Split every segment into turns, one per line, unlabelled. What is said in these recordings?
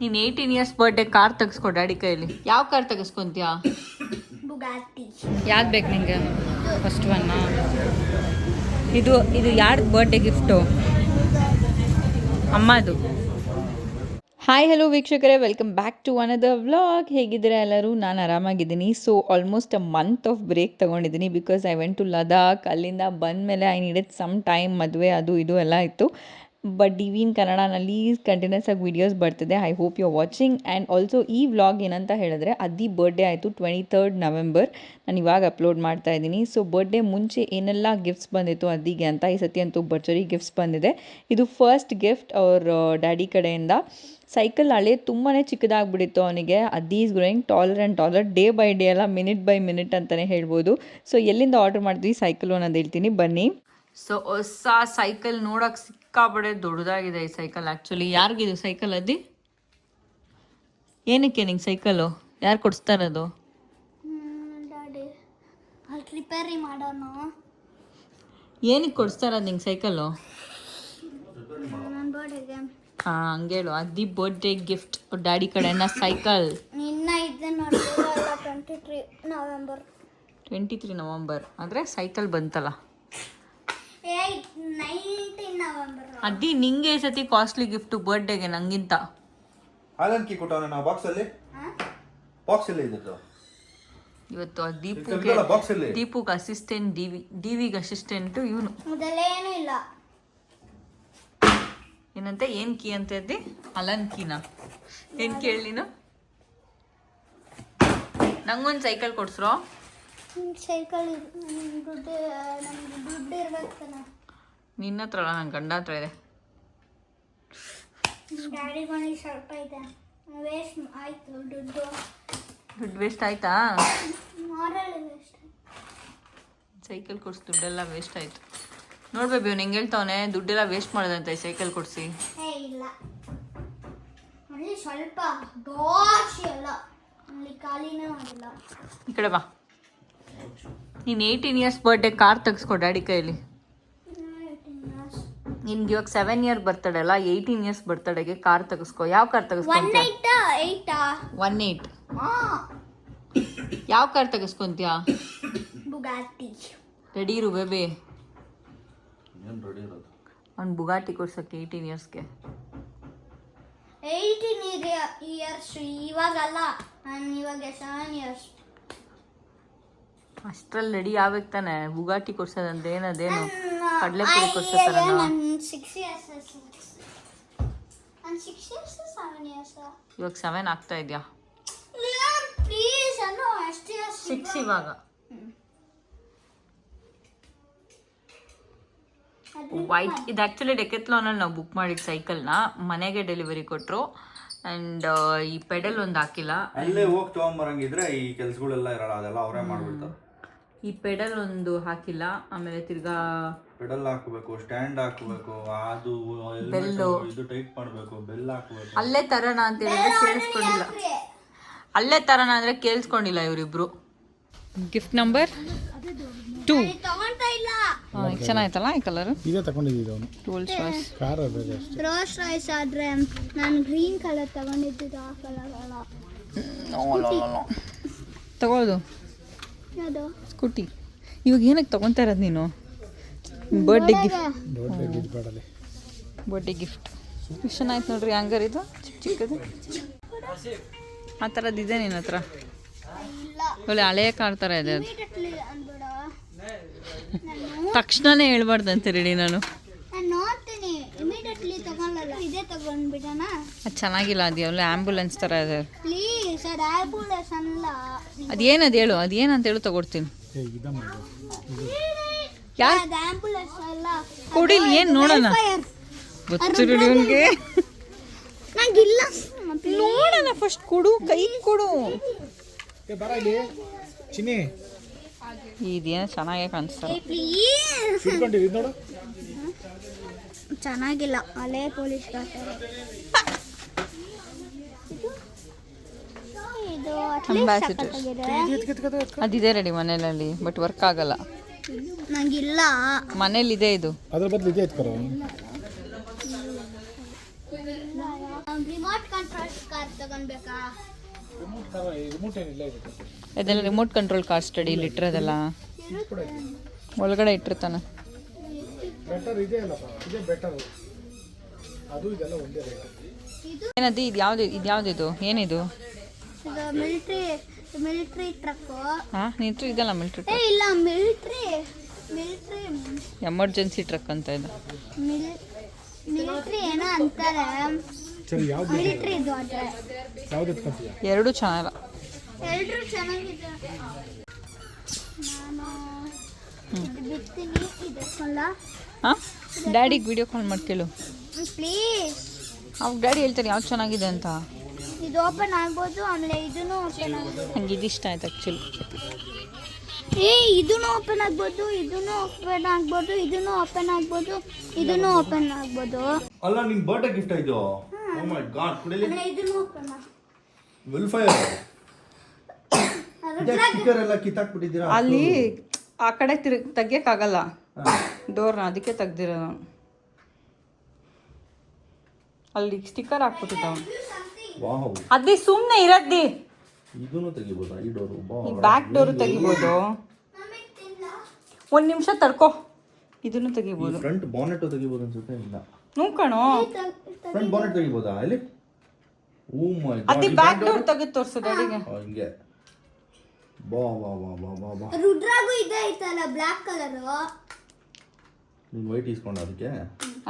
ನೀನು eighteen years birthday car ತೆಗೆಸ್ಕೊ daddy ಕೈಲಿ. ಯಾವ ಕಾರ್ ತೆಗೆಸ್ಕೊಂತೀಯಾ?
ಬುಗಾಟಿ
ಯಾವ್ದು ಬೇಕು ನಿಂಗೆ? ಫಸ್ಟ್ ಒನ್ನ ಇದು ಇದು ಯಾರ್ದು ಬರ್ಡೇ ಗಿಫ್ಟು ಅಮ್ಮದು. ಹಾಯ್ ಹಲೋ ವೀಕ್ಷಕರೇ. ವೆಲ್ಕಮ್ ಬ್ಯಾಕ್ ಟು ಒನ್ ಅದ ವ್ಲಾಗ್ ಹೇಗಿದ್ದೀರಾ ಎಲ್ಲರೂ? ನಾನು ಆರಾಮಾಗಿದ್ದೀನಿ. So almost a month of break ತೊಗೊಂಡಿದ್ದೀನಿ because I went to Ladakh ಅಲ್ಲಿಂದ ಬಂದ ಮೇಲೆ ಐ ನೀಡೆಡ್ ಸಮ್ ಟೈಮ್ ಮದುವೆ ಅದು ಇದು ಎಲ್ಲ ಇತ್ತು. ಬಟ್ ಡಿ ವಿನ್ ಕನ್ನಡನಲ್ಲಿ ಕಂಟಿನ್ಯೂಸ್ ಆಗಿ ವೀಡಿಯೋಸ್ ಬರ್ತಿದೆ. I hope you are watching and also ಈ ವ್ಲಾಗ್ ಏನಂತ ಹೇಳಿದ್ರೆ ಅದಿ ಬರ್ಡೇ ಆಯಿತು ಟ್ವೆಂಟಿ ತರ್ಡ್ ನವೆಂಬರ್ ನಾನು ಇವಾಗ ಅಪ್ಲೋಡ್ ಮಾಡ್ತಾ ಇದ್ದೀನಿ. ಸೊ ಬರ್ಡೇ ಮುಂಚೆ ಏನೆಲ್ಲ ಗಿಫ್ಟ್ಸ್ ಬಂದಿತ್ತು ಅದಿಗೆ ಅಂತ, ಈ ಸತಿ ಅಂತೂ ಭರ್ಜರಿ ಗಿಫ್ಟ್ಸ್ ಬಂದಿದೆ. ಇದು ಫಸ್ಟ್ ಗಿಫ್ಟ್ ಅವ್ರ ಡ್ಯಾಡಿ ಕಡೆಯಿಂದ. ಸೈಕಲ್ ಹಳೆ ತುಂಬಾ ಚಿಕ್ಕದಾಗ್ಬಿಡಿತ್ತು ಅವನಿಗೆ. ಅದಿ is growing taller and taller day by day ಎಲ್ಲ ಮಿನಿಟ್ ಬೈ ಮಿನಿಟ್ ಅಂತಲೇ ಹೇಳ್ಬೋದು. ಸೊ ಎಲ್ಲಿಂದ ಆರ್ಡರ್ ಮಾಡಿದ್ವಿ ಸೈಕಲ್ ಅನ್ನೋದು ಹೇಳ್ತೀನಿ. ಬನ್ನಿ. ಸೊ ಹೊಸ ಸೈಕಲ್ ನೋಡೋಕೆ ಸಿಕ್ಕಾಪಡೆ ದೊಡ್ಡದಾಗಿದೆ ಈ ಸೈಕಲ್ ಆ್ಯಕ್ಚುಲಿ ಯಾರಿಗಿದು ಸೈಕಲ್ ಅದಿ? ಏನಕ್ಕೆ ನಿಂಗೆ ಸೈಕಲು ಯಾರು ಕೊಡಿಸ್ತಾ ಇರೋದು
ಡ್ಯಾಡಿ. ಅಲ್ಲಿ ರಿಪೇರಿ ಮಾಡೋಣ.
ಏನಕ್ಕೆ ಕೊಡಿಸ್ತಾ ಇರೋದು ನಿಂಗೆ ಸೈಕಲು
ಹಾ ಹಂಗೆ
ಹಾಂ ಹಂಗೇಳು ಅದಿ ಬರ್ಡೇ ಗಿಫ್ಟ್ ಡ್ಯಾಡಿ ಕಡೆಯಿಂದ ಸೈಕಲ್
ನಿನ್ನ ಇದೆ twenty three November
twenty three November ಅಂದರೆ ಸೈಕಲ್ ಬಂತಲ್ಲ. ಅದಿ ನಿಂಗೆ ಈ ಸತಿ ಕಾಸ್ಟ್ಲಿ ಗಿಫ್ಟ್ ಬರ್ಡೇಗೆ ನಂಗಿಂತ.
ಹಾಲನ್ ಕೀ ಕೊಟ್ಟವನ ನಾವು ಬಾಕ್ಸ್ ಅಲ್ಲಿ? ಬಾಕ್ಸ್ ಅಲ್ಲಿ ಇದ್ದದ್ದು
ಇವತ್ತು ಆ ದೀಪುಗೆ
ಬಾಕ್ಸ್ ಅಲ್ಲಿ?
ದೀಪುಗೆ assistant D V D V D ವಿಗೆ assistant ಇವನು.
ಮೊದಲೇನೂ ಇಲ್ಲ.
ಏನಂತೆ? ಏನು ಕೀ ಅಂತ ಇದ್ದಿ ಅಲನ್ ಕೀನ ಏನು ಕೇಳಿ ನೀನು? ನಂಗೊಂದು ಸೈಕಲ್ ಕೊಡ್ಸ್ರೋ?
ಸೈಕಲ್ ದುಡ್ಡು ನಮ್ಗೆ ದುಡ್ಡು ಇರ್ಬೇಕು
ನಿನ್ನ ಹತ್ರ ಅಲ್ಲ ನನ್ನ ಗಂಡ ಹತ್ರ ಇದೆ.
ಡ್ಯಾಡಿ ಮನೆ ಸ್ವಲ್ಪ ಇದೆ. ವೇಸ್ಟ್ ಆಯ್ತು ದುಡ್ಡು.
ದುಡ್ಡು ವೇಸ್ಟ್ ಆಯ್ತಾ? ಸೈಕಲ್ ಕೊಡ್ಸಿ ದುಡ್ಡೆಲ್ಲ ವೇಸ್ಟ್ ಆಯ್ತು. ನೋಡ್ಬೇಬಿ ಅವ್ನು ಹೆಂಗೆ ಹೇಳ್ತಾವನೆ ದುಡ್ಡೆಲ್ಲ ವೇಸ್ಟ್ ಮಾಡೋದಂತೆ ಸೈಕಲ್ ಕೊಡಿಸಿ.
ಇಲ್ಲ. ಸ್ವಲ್ಪ
ಈ ಕಡೆ ಬಾ. ನೀನು ಏಯ್ಟೀನ್ ಇಯರ್ಸ್ ಬರ್ಡೇ ಕಾರ್ ತೆಗೆಸ್ಕೊ ಡ್ಯಾಡಿ ಕೈಯಲ್ಲಿ ನಿನ್ಗೆ ಇವಾಗ ಸೆವೆನ್ ಇಯರ್ ಬರ್ತಡೆ ಅಲ್ಲ ಏಯ್ಟೀನ್ ಇಯರ್ಸ್ ಬರ್ತಡೆಗೆ ಕಾರ್ ತಗಸ್ಕೊ. ಯಾವ ಕಾರ್ ತೆಗೆಸ್ಕೊಂತೀಯ? ಒನ್ ಏಯ್ಟ್ ಯಾವ ಕಾರ್ ತೆಗೆಸ್ಕೊಂತೀಯ?
ಬುಗಾಟಿ
ರೆಡಿ ಇರು ಬೇಬಿ
ಏನ್ ರೆಡಿ ಇರೋದು?
ಅವ್ನು ಬುಗಾಟಿ ಕೊಡ್ಸಕ್ಕೆ ಏಯ್ಟೀನ್ ಇಯರ್ಸ್ಗೆ
ಏಯ್ಟೀನ್ ಇಯರ್ಸ್ ಇವಾಗಲ್ಲ. ನಾನು ಇವಾಗ ಸೆವೆನ್ ಇಯರ್ಸ್
ಅಷ್ಟ್ರಲ್ಲಿ ರೆಡಿ ಆಗ್ಬೇಕು ತಾನೆ. ಬುಗಾಟಿ ಕೊಡ್ಸೋದಂತ ಏನದೇನು ಕಡಲೆಪುರಿ ಕೊಡ್ಸೋತಾರ
ನಾನು ಸಿಕ್ಸ್ ಇಯರ್ಸ್ ನಾನು ಸಿಕ್ಸ್ ಇಯರ್ಸ್ ಸೆವೆನ್ ಇಯರ್ಸ್
ಇವಾಗ ಸೆವೆನ್ ಆಗ್ತಾ ಇದೆಯಾ?
ಪ್ಲೀಸ್ ಅನ್ನು ಅಷ್ಟು
ಸಿಕ್ಸ್ ಇವಾಗ. ವೈಟ್ ಇದು ಆ್ಯಕ್ಚುಲಿ ಡೆಕೆತ್ಲಾನಲ್ಲಿ ನಾವು ಬುಕ್ ಮಾಡಿದ ಸೈಕಲ್ನ ಮನೆಗೆ ಡೆಲಿವರಿ ಕೊಟ್ಟರು ಆ್ಯಂಡ್ ಈ ಪೆಡಲ್ ಒಂದು ಹಾಕಿಲ್ಲ.
ಅಲ್ಲೇ ಹೋಗಿ ತೊಗೊಂಬರಂಗಿದ್ರೆ ಈ ಕೆಲಸಗಳೆಲ್ಲ ಇರಲ್ಲ ಅದೆಲ್ಲ ಅವರೇ ಮಾಡ್ಬಿಡ್ತಾರೆ.
ಈ ಪೆಡಲ್ ಒಂದು ಹಾಕಿಲ್ಲ ಆಮೇಲೆ ತಿರ್ಗಾ
ಪೆಡಲ್ ಹಾಕಬೇಕು ಸ್ಟ್ಯಾಂಡ್ ಹಾಕಬೇಕು ಅದು
ಬೆಲ್ಲು.
ಇದು ಟೈಟ್ ಮಾಡಬೇಕು ಬೆಲ್ ಹಾಕಬೇಕು.
ಅಲ್ಲೇ ತರೋಣ ಅಂತ ಹೇಳಿದ್ರೆ ಕೇಳಿಸ್ಕೊಂಡಿಲ್ಲ. ಅಲ್ಲೇ ತರೋಣ ಅಂದ್ರೆ ಕೇಳಿಸ್ಕೊಂಡಿಲ್ಲ ಇವರಿಬ್ರು. ಗಿಫ್ಟ್ ನಂಬರ್ ಟೂ
ತಗೊಂಡ್ತಾ ಇಲ್ಲ.
ಚೆನ್ನಾಯ್ತಲ್ಲ ಈ ಕಲರ್
ಇದೇ ತಗೊಂಡಿದ್ದೀವಿ ಅವನು.
ಟೂಲ್ ಚಾಯ್ಸ್
ಕಾರ್
ರೋಸ್ ರಾಯ್ಸ್ ಆದ್ರೆ ನಾನು ಗ್ರೀನ್ ಕಲರ್ ತಗೊಂಡಿದ್ದು ಆ ಕಲರ್ ಅಲ್ಲ.
ತಗೊಳ್ಳೋದು ಸ್ಕೂಟಿ. ಇವಾಗ ಏನಕ್ಕೆ ತಗೊತಾ ಇರೋದು ನೀನು? ಬರ್ಡೇ ಗಿಫ್ಟ್ ಬರ್ಡೇ ಗಿಫ್ಟ್ ಎಷ್ಟು ಚೆನ್ನಾಯ್ತು ನೋಡ್ರಿ ಹಂಗಾರ ಇದು ಚಿಕ್ಕ ಚಿಕ್ಕದು. ಆ ಥರದ್ದು ಇದೆ ನಿನ್ನ ಹತ್ರ.
ಇಲ್ಲ.
ಒಳ್ಳೆ ಹಳೆಯ ಕಾರ್ ಥರ ಇದೆ ಅದು.
ಇಮಿಡಿಯೇಟ್ಲಿ ಅನ್ಬೇಡ.
ತಕ್ಷಣನೇ ಹೇಳ್ಬಾರ್ದಂತೆ ರೀ ನಾನು.
ನಾನು ನೋಡ್ತೀನಿ. ಇಮಿಡಿಯೇಟ್ಲಿ ತಗೊಳ್ಳಲ್ಲ ಇದೇ ತಗೊಂಡ್ಬಿಡೋಣ.
ಅದು ಚೆನ್ನಾಗಿಲ್ಲ ಅದೇ ಒಳ್ಳೆ ಆ್ಯಂಬುಲೆನ್ಸ್ ಥರ ಇದೆ
ಪ್ಲೀಸ್ ಅದು ಆಂಬುಲೆನ್ಸ್ ಅಲ್ಲ
ಅದೇನದು ಹೇಳು ಅದೇನಂತ ಹೇಳು ತಗೊಡ್ತೀನಿ. ಯಾರು?
ಅಲ್ಲ.
ಕೊಡಿಲಿ ಏನು ನೋಡೋಣ? ಗೊತ್ತು ರೆಡಿ ಅವನಿಗೆ
ನಂಗಿಲ್ಲ.
ನೋಡೋಣ ಫಸ್ಟ್ ಕೊಡು ಕೈ ಕೊಡು.
ಏ ಬರ ಇಲ್ಲಿ. ಚಿನ್ನಿ.
ಇದೇನು ಚೆನ್ನಾಗೇ ಕಾಣಿಸ್ತಾರೆ.
ಪ್ಲೀಸ್
ಇಟ್ಕೊಂಡಿರಿ ಇದು ನೋಡು
ಚೆನ್ನಾಗಿಲ್ಲ. ಅಲ್ಲೇ ಪೊಲೀಸ್ ಇದು
ಅದಿದೆ ರೆಡಿ ಮನೆಯಲ್ಲಿ ಬಟ್ ವರ್ಕ್ ಆಗಲ್ಲ.
ನಂಗಿಲ್ಲ.
ಮನೇಲಿದೆ ಇದು.
ಅದ್ರ ಬದಲು ಇದೆ ಇತ್ತು
ರಿಮೋಟ್ ಕಂಟ್ರೋಲ್ ಕಾರ್ ತಗೊಳ್ಬೇಕಾ
ಇದೆಲ್ಲ ರಿಮೋಟ್ ಕಂಟ್ರೋಲ್ ಕಾರ್ ಸ್ಟಡಿ ಇಲ್ಲಿ ಇಟ್ಟಿರೋದಲ್ಲ. ಒಳಗಡೆ ಇಟ್ಟಿರ್ತಾನೆ.
ಬೆಟರ್ ಇದೆ ಅಲ್ಲಪ್ಪ. ಇದೇ ಬೆಟರ್ ಅದು ಇದೆಲ್ಲ ಒಂದೇ ರೇಟ್
ಇದು
ಏನದು ಇದು ಯಾವ್ದು ಇದು? ಯಾವ್ದಿದು ಏನಿದು?
ಇದು ಮಿಲಿಟ್ರಿ ಮಿಲಿಟ್ರಿ ಟ್ರಕ್
ಹಾಂ ನಿಂತು ಇದಲ್ಲ ಮಿಲ್ಟ್ರಿ
ಏ ಇಲ್ಲ ಮಿಲಿಟ್ರಿ ಮಿಲಿಟ್ರಿ
ಎಮರ್ಜೆನ್ಸಿ ಟ್ರಕ್ ಅಂತ ಇದೆ.
ಮಿಲಿಟ್ರಿ ಏನೋ ಅಂತಾರೆ.
ಸರಿ ಯಾವ್ದು?
ಮಿಲಿಟ್ರಿ ಇದು ಅಂದ್ರೆ.
ಯಾವ್ದು ಎತ್ಕೊಂತೀಯ
ಎರಡೂ ಚೆನ್ನಾಗಿಲ್ಲ
ಎಲ್ಲರೂ ಚೆನ್ನಾಗಿದೆ. ನಾನು ಇದು ಬಿಡ್ತೀನಿ ಇದಕ್ಕಲ್ಲ
ಹಾಂ ಡ್ಯಾಡಿಗೆ ವಿಡಿಯೋ ಕಾಲ್ ಮಾಡ್ಕೇಳು
ಪ್ಲೀಸ್
ಅವಾಗ ಡ್ಯಾಡಿ ಹೇಳ್ತಾರೆ ಯಾವ್ದು ಚೆನ್ನಾಗಿದೆ ಅಂತ.
ಇದು ಓಪನ್ ಆಗ್ಬೋದು ಆಮೇಲೆ ಇದನ್ನು ಓಪನ್ ಆಗ್ಬೋದು.
ನಂಗೆ ಇದು ಇಷ್ಟ ಆಯ್ತು ಆ್ಯಕ್ಚುಲಿ
ಏ ಇದನ್ನು ಓಪನ್ ಆಗ್ಬೋದು ಇದನ್ನು ಓಪನ್ ಆಗ್ಬೋದು ಇದನ್ನು ಓಪನ್ ಆಗ್ಬೋದು ಇದನ್ನು ಓಪನ್ ಆಗ್ಬೋದು.
ಅಲ್ಲ ನಿನ್ ಬರ್ಡೇ ಗಿಫ್ಟ್ ಇದು? ಓ ಮೈ ಗಾಡ್ ಕುಡಿಲಿ.
ಆಮೇಲೆ ಇದನ್ನು ಓಪನ್
ವಿಲ್ ಫೈರ್ ಸ್ಟಿಕ್ಕರ್ ಎಲ್ಲ ಕಿತ್ತಾಕ್ಬಿಟ್ಟಿದ್ದೀರಾ?
ಅಲ್ಲಿ ಆ ಕಡೆ ತಿರುಗ್ ತೆಗಿಯೋಕ್ಕಾಗಲ್ಲ. ಡೋರ್ನ ಅದಕ್ಕೆ ತೆಗ್ದಿರೋ ನಾನು ಅಲ್ಲಿ ಸ್ಟಿಕ್ಕರ್ ಹಾಕ್ಬಿಟ್ಟಿದ್ದ
ವಾಹ್.
ಅದಿ ಸುಮ್ಮನೆ ಇರದ್ದಿ.
ಇದನ್ನು ತೆಗಿಬೋದಾ? ಈ ಡೋರು
ಈ ಬ್ಯಾಕ್ ಡೋರು ತೆಗಿಬೋದು. ಒಂದು ನಿಮಿಷ ತಡ್ಕೋ. ಇದನ್ನು ತೆಗಿಬೋದು.
ಫ್ರಂಟ್ ಬಾನೆಟ್ ತೆಗಿಬೋದು ಅನ್ಸುತ್ತೆ ಇಲ್ಲ?
ಹ್ಞೂ ಕಣೋ.
ಫ್ರಂಟ್ ಬಾನೆಟ್ ತೆಗಿಬೋದಾ? ಇಲ್ಲಿ ಓ ಮೈ
ಅದಿ
ಗಾಡ್
ಬ್ಯಾಕ್ ಡೋರ್ ತೆಗೆದು ತೋರಿಸು ಡ್ಯಾಡಿಗೆ.
ಹಿಂಗೆ. ಬಾ ಬಾ ಬಾ ಬಾ ಬಾ ಬಾ.
ರುದ್ರಾಗೂ ಇದೆ ಐತಲ್ಲ ಬ್ಲ್ಯಾಕ್ ಕಲರು
ನೀನು ವೈಟ್ ಇಸ್ಕೊಂಡ ಅದಕ್ಕೆ?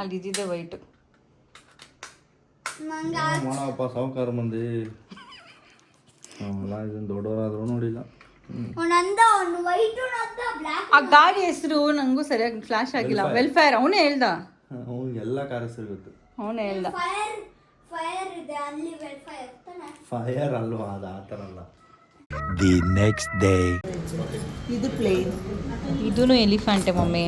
ಅಲ್ಲಿ ಇದಿದೆ ವೈಟ್
ಮಾಡಪ್ಪ ಸಾವುಕಾರ ಮಂದಿ. ಇದನ್ನ ದೊಡ್ಡವರಾದ್ರೂ ನೋಡಿಲ್ಲ.
ಆ ಗಾಡಿ ಹೆಸರು ನಂಗೂ ಸರಿಯಾಗಿ ಫ್ಲಾಶ್ ಆಗಿಲ್ಲ. ವೆಲ್ಫೇರ್ ಅವನೇ ಹೇಳ್ದ.
ಎಲ್ಲಾ ಎಲ್ಲ ಕಾರ ಗೊತ್ತು
ಅವನೇ ಹೇಳ್ದ.
ಫೈರ್
ಅಲ್ವಾ ಅದು ಆ ಥರ ಅಲ್ಲ.
The ಇದು ಪ್ಲೇನ್
ಇದೂ ಎಲಿಫೆಂಟೆ ಮಮ್ಮಿ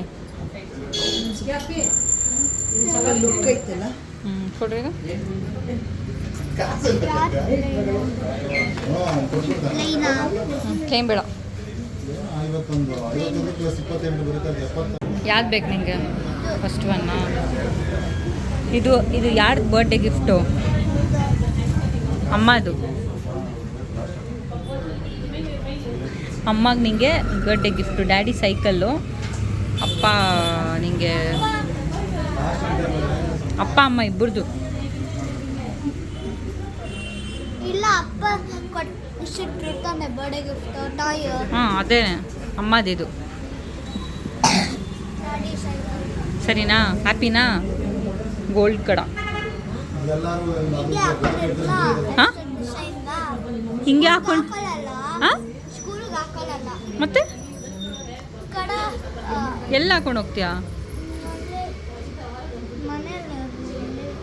ಹ್ಞೂ ಕೊಡ್ರಿ. ಕ್ಲೇಮ್ ಬೇಡ ಯಾವ್ದು ಬೇಕು ನಿಂಗೆ? ಫಸ್ಟ್ ಒನ್ನ ಇದು ಇದು ಯಾರ್ದು ಬರ್ಡೇ ಗಿಫ್ಟು ಅಮ್ಮದು. ಅಮ್ಮಗೆ ನಿಂಗೆ ಬರ್ಡೇ ಗಿಫ್ಟು ಡ್ಯಾಡಿ ಸೈಕಲ್ಲು ಅಪ್ಪ ನಿಂಗೆ ಅಪ್ಪ ಅಮ್ಮ ಇಬ್ಬರದು
ಇಲ್ಲ ಅಪ್ಪ ಕೊಟ್ ಇಷ್ಟಿಟ್ಟಿರ್ತಾನೆ ಬರ್ಡೇ ಗಿಫ್ಟ್ ಟಾಯ್
ಹಾಂ ಅದೇ ಅಮ್ಮದಿದು. ಸರಿನಾ? ಹ್ಯಾಪಿನಾ? ಗೋಲ್ಡ್ ಕಡ. ಹಾ? ಹಿಂಗೆ ಹಾಕೊಂಡು ಹಾಂ? ಮತ್ತೆ?
ಕಡ
ಎಲ್ಲ ಹಾಕೊಂಡು ಹೋಗ್ತೀಯಾ
ಮನೇಲಿ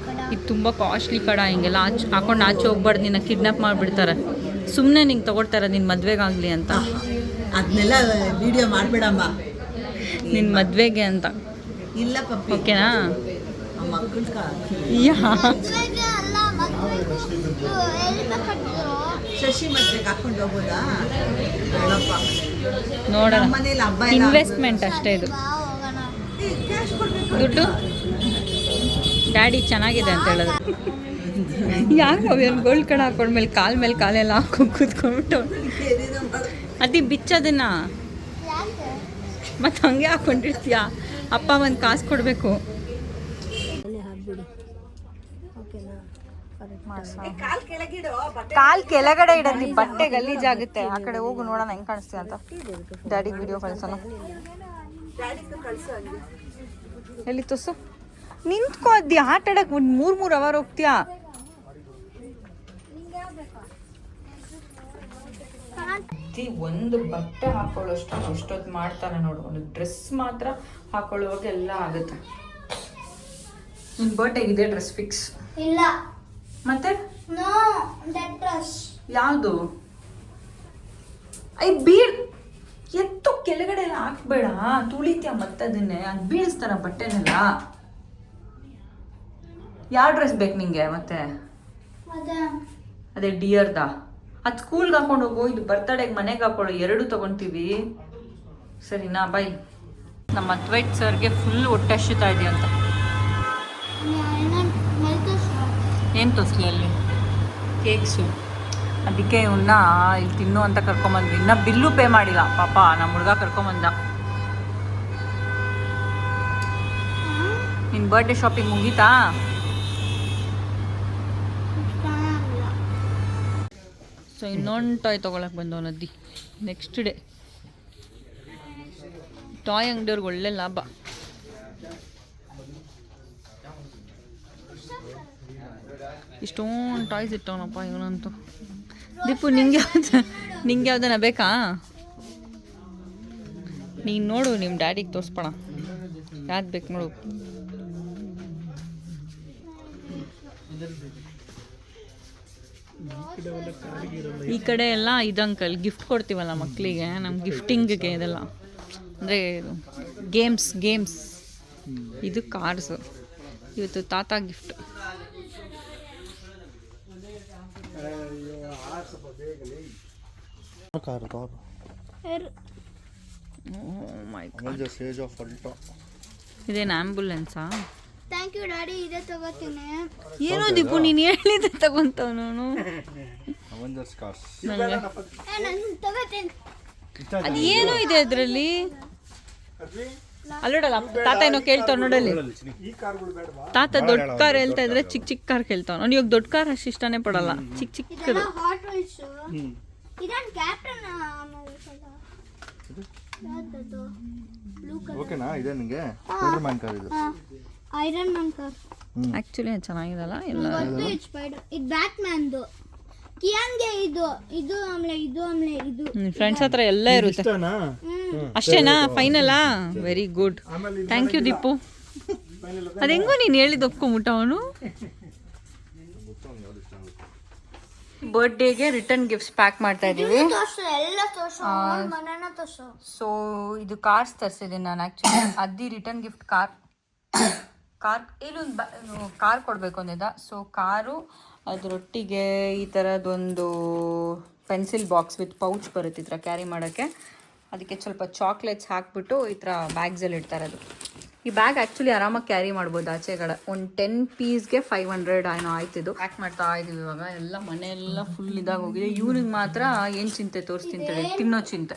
ಕಡ
ಇದು ತುಂಬ ಕಾಸ್ಟ್ಲಿ ಕಡ ಹಿಂಗೆಲ್ಲ ಆಚೆ ಹಾಕೊಂಡು ಆಚೆ ಹೋಗ್ಬಾರ್ದು ನಿನ್ನ ಕಿಡ್ನಾಪ್ ಮಾಡಿಬಿಡ್ತಾರೆ. ಸುಮ್ಮನೆ ನಿಂಗೆ ತಗೊಳ್ತಾರೆ ನಿನ್ನ ಮದುವೆಗಾಗಲಿ ಅಂತ.
ಅದನ್ನೆಲ್ಲ ವಿಡಿಯೋ ಮಾಡಬೇಡಮ್ಮ.
ನಿನ್ನ ಮದುವೆಗೆ ಅಂತ.
ಇಲ್ಲ
ಓಕೆನಾ? ನೋಡೋಣ. ಇನ್ವೆಸ್ಟ್ಮೆಂಟ್ ಅಷ್ಟೇ ಇದು. ದುಡ್ಡು? ಡ್ಯಾಡಿ ಚೆನ್ನಾಗಿದೆ ಅಂತ ಹೇಳಿದ್ರು. ಯಾಕೆ ಅವ್ನು ಗೋಲ್ಡ್ ಹಾಕೊಂಡ ಹಾಕೊಂಡ್ಮೇಲೆ ಕಾಲ್ ಮೇಲೆ ಕಾಲೆಲ್ಲ ಹಾಕೊಂಡು ಕೂತ್ಕೊಂಡ್ಬಿಟ್ಟು? ಅದೇ ಬಿಚ್ಚದನ್ನ. ಮತ್ತೆ ಹಂಗೆ ಹಾಕೊಂಡಿರ್ತೀಯ? ಅಪ್ಪ ಒಂದು ಕಾಸು ಕೊಡಬೇಕು.
ಕಾಲ್ ಕೆಳಗಡೆ ಇಡ
ನಿಮ್ ಕೆಳಗಡೆ ಇಡೋದು ಬಟ್ಟೆ ಗಲೀಜಾಗುತ್ತೆ ಆ ಕಡೆ ಹೋಗು ನೋಡೋಣ ಹೆಂಗ್ ಕಾಣಿಸ್ತೀಯ ಅಂತ. ಡ್ಯಾಡಿ ವಿಡಿಯೋ ಕಳ್ಸೋಣ. ಎಲ್ಲಿ ತುಸು ನಿಂತ್ಕೋ ಅದ್ದಿ ಆಟ ಆಡಕ್ ಒಂದು ಮೂರ್ ಮೂರ್ ಅವರ್ ಹೋಗ್ತೀಯಾ? ಒಂದು ಬಟ್ಟೆ ಹಾಕೊಳ್ಳೋಷ್ಟು ಅಷ್ಟೊತ್ತು ಮಾಡ್ತಾನೆ ನೋಡು. ಒಂದು ಡ್ರೆಸ್ ಮಾತ್ರ ಹಾಕೊಳ್ಳುವಾಗ ಎಲ್ಲ ಆಗುತ್ತೆ. ನಿನ್ ಇದೆ ಡ್ರೆಸ್ ಫಿಕ್ಸ್
ಇಲ್ಲ.
ಮತ್ತೆ?
ನೋ ಡ್ರೆಸ್
ಯಾವುದು? ಐ ಬೀಳ್ ಎತ್ತು ಕೆಳಗಡೆ ಎಲ್ಲ ಹಾಕ್ಬೇಡ. ತುಳಿತ್ಯ ಮತ್ತದನ್ನೇ. ಅದು ಬೀಳಿಸ್ತಾರ ಬಟ್ಟೆನೆಲ್ಲ. ಯಾವ ಡ್ರೆಸ್ ಬೇಕು ನಿಂಗೆ ಮತ್ತೆ?
ಅದೇ
ಡಿಯರ್ದಾ ಅದು ಸ್ಕೂಲ್ಗೆ ಹಾಕೊಂಡು ಹೋಗು ಇದು ಬರ್ತಡೇಗೆ ಮನೆಗೆ ಹಾಕೊಳ್ಳು ಎರಡು ತಗೊಂತೀವಿ. ಸರಿನಾ ಬೈ ನಮ್ಮ ಅದ್ವೈಟ್ ಸರ್ಗೆ ಫುಲ್ ಹೊಟ್ಟೆ ಹಸಿತಾ ಇದೆಯಂತ ಏನು ತೋರಿಸ್ಲಿ ಅಲ್ಲಿ? ಕೇಕ್ಸು ಅದಕ್ಕೆ ಇವನ್ನ ಇಲ್ಲಿ ತಿನ್ನು ಅಂತ ಕರ್ಕೊಂಬಂದ್ವಿ. ಇನ್ನ ಬಿಲ್ಲು ಪೇ ಮಾಡಿಲ್ಲ. ಪಾಪ ನಮ್ಮ ಹುಡುಗ ಕರ್ಕೊಂಬಂದ. ನಿನ್ನ ಬರ್ಡೇ ಶಾಪಿಂಗ್ ಮುಗೀತಾ
ಚೆನ್ನಾಗಿಲ್ಲ
ಸೊ ಇನ್ನೊಂದು ಟಾಯ್ ತೊಗೊಳಕ್ಕೆ ಬಂದವ ನದಿ ನೆಕ್ಸ್ಟ್ ಡೇ ಟಾಯ್ ಅಂಗಡಿಯವ್ರಿಗೆ ಒಳ್ಳೆ ಲಾಭ. ಇಷ್ಟೊಂದು ಟಾಯ್ಸ್ ಇಟ್ಟವನಪ್ಪ ಇವನಂತೂ. ದೀಪು, ನಿಂಗೆ ನಿಂಗೆ ಯಾವ್ದನ ಬೇಕಾ? ನೀನು ನೋಡು ನಿಮ್ಮ ಡ್ಯಾಡಿಗೆ ತೋರಿಸ್ಬೇಡ. ಯಾವ್ದು ಬೇಕು ನೋಡು. ಈ ಕಡೆ ಎಲ್ಲ ಇದು ಅಂಕಲ್ ಗಿಫ್ಟ್ ಕೊಡ್ತೀವಲ್ಲ ಮಕ್ಕಳಿಗೆ ನಮ್ಮ ಗಿಫ್ಟಿಂಗ್ಗೆ ಇದೆಲ್ಲ. ಅಂದರೆ ಗೇಮ್ಸ್ ಗೇಮ್ಸ್ ಇದು ಕಾರ್ಸ್ ಇವತ್ತು ತಾತ ಗಿಫ್ಟ್ ಇದೇನು ಆ್ಯಂಬುಲೆನ್ಸಾ
ಥ್ಯಾಂಕ್ ಯು ಡ್ಯಾಡಿ ಇದೇ ತಗೋತೀನಿ.
ಏನೋ ದೀಪು ನೀನು ಹೇಳಿದ ತಗೊಂತವ್ ನಾನು
ಅವೆಂಜರ್ಸ್ ಕಾರ್ಸ್
ನಾನು ತಗೋತೀನಿ.
ಅದು ಏನೋ ಇದೆ ಅದರಲ್ಲಿ? ಅಲ್ಲೋಡಲ್ಲ ತಾತ ಏನೋ ಕೇಳ್ತಾವ ನೋಡಲ್ಲಿ.
ಈ ಕಾರ್ಗಳು ಬೇಡವಾ?
ತಾತ ದೊಡ್ಡ ಕಾರ್ ಹೇಳ್ತಾ ಇದ್ರೆ ಚಿಕ್ಕ ಚಿಕ್ಕ ಕಾರ್ ಕೇಳ್ತಾವ್. ನಾನು ಇವಾಗ ದೊಡ್ಡ ಕಾರ್ ಅಷ್ಟು ಇಷ್ಟನೇ ಪಡಲ್ಲ. ಚಿಕ್ಕ ಚಿಕ್ಕದು
ಓಕೆನಾ ಇದೆ. ನಿಮಗೆ ಸ್ಪೈಡರ್ ಮ್ಯಾನ್ ಕಾರ್ ಇದು.
ಐರನ್ ಮ್ಯಾನ್ ಆಕ್ಚುಲಿ
ಆ್ಯಕ್ಚುಲಿ ಚೆನ್ನಾಗಿದಲ್ಲ ಎಲ್ಲ
ಗೊತ್ತು ಇದು ಸ್ಪೈಡರ್ ಇದು ಬ್ಯಾಟ್ ಮ್ಯಾನ್ದು ಕಿಯಾನ್ಗೆ ಇದು ಇದು ಆಮ್ಲೆ ಇದು ಆಮೇಲೆ ಇದು.
ಫ್ರೆಂಡ್ಸ್ ಹತ್ರ ಎಲ್ಲ ಇರುತ್ತೆ.
ಇಷ್ಟನಾ?
ಅಷ್ಟೇನಾ? ಫೈನಲಾ very good thank you Deepu ಅದು ಹೆಂಗೋ ನೀನು ಹೇಳಿದ್ದು ಒಪ್ಕೊಂಬಿಟ್ಟ ಅವನು? ಬರ್ಡೇಗೆ ರಿಟರ್ನ್ ಗಿಫ್ಟ್ಸ್ ಪ್ಯಾಕ್ ಮಾಡ್ತಾ ಇದ್ದೀವಿ. ಸೊ ಇದು ಕಾರ್ಸ್ ತರಿಸಿದ್ದೀನಿ ನಾನು ಆ್ಯಕ್ಚುಲಿ ಅದ್ದಿ ರಿಟರ್ನ್ ಗಿಫ್ಟ್ ಕಾರ್ ಕಾರ್, ಇಲ್ಲೊಂದು ಕಾರ್ ಕೊಡಬೇಕು ಅಂದಿದ್ದ ಸೊ ಕಾರು, ಅದರೊಟ್ಟಿಗೆ ಈ ಥರದೊಂದು ಪೆನ್ಸಿಲ್ ಬಾಕ್ಸ್ ವಿತ್ ಪೌಚ್ ಬರುತ್ತೆ ಈ ಥರ ಕ್ಯಾರಿ ಮಾಡೋಕ್ಕೆ. ಅದಕ್ಕೆ ಸ್ವಲ್ಪ ಚಾಕ್ಲೇಟ್ಸ್ ಹಾಕ್ಬಿಟ್ಟು ಈ ಥರ ಬ್ಯಾಗ್ಸಲ್ಲಿ ಇಡ್ತಾರೆ ಅದು ಈ ಬ್ಯಾಗ್ ಆ್ಯಕ್ಚುಲಿ ಆರಾಮಾಗಿ ಕ್ಯಾರಿ ಮಾಡ್ಬೋದು ಆಚೆಗಳ ಒಂದು ಟೆನ್ ಪೀಸ್ಗೆ ಫೈವ್ ಹಂಡ್ರೆಡ್ ಏನೋ ಆಯ್ತಿದ್ದು ಪ್ಯಾಕ್ ಮಾಡ್ತಾ ಇದೀವಿ ಇವಾಗ. ಎಲ್ಲ ಮನೆಯೆಲ್ಲ ಫುಲ್ ಇದಾಗಿ ಹೋಗಿದೆ. ಇವ್ನಿಗೆ ಮಾತ್ರ ಏನು ಚಿಂತೆ ತೋರಿಸ್ತೀನಿ ತಿನ್ನೋ ಚಿಂತೆ.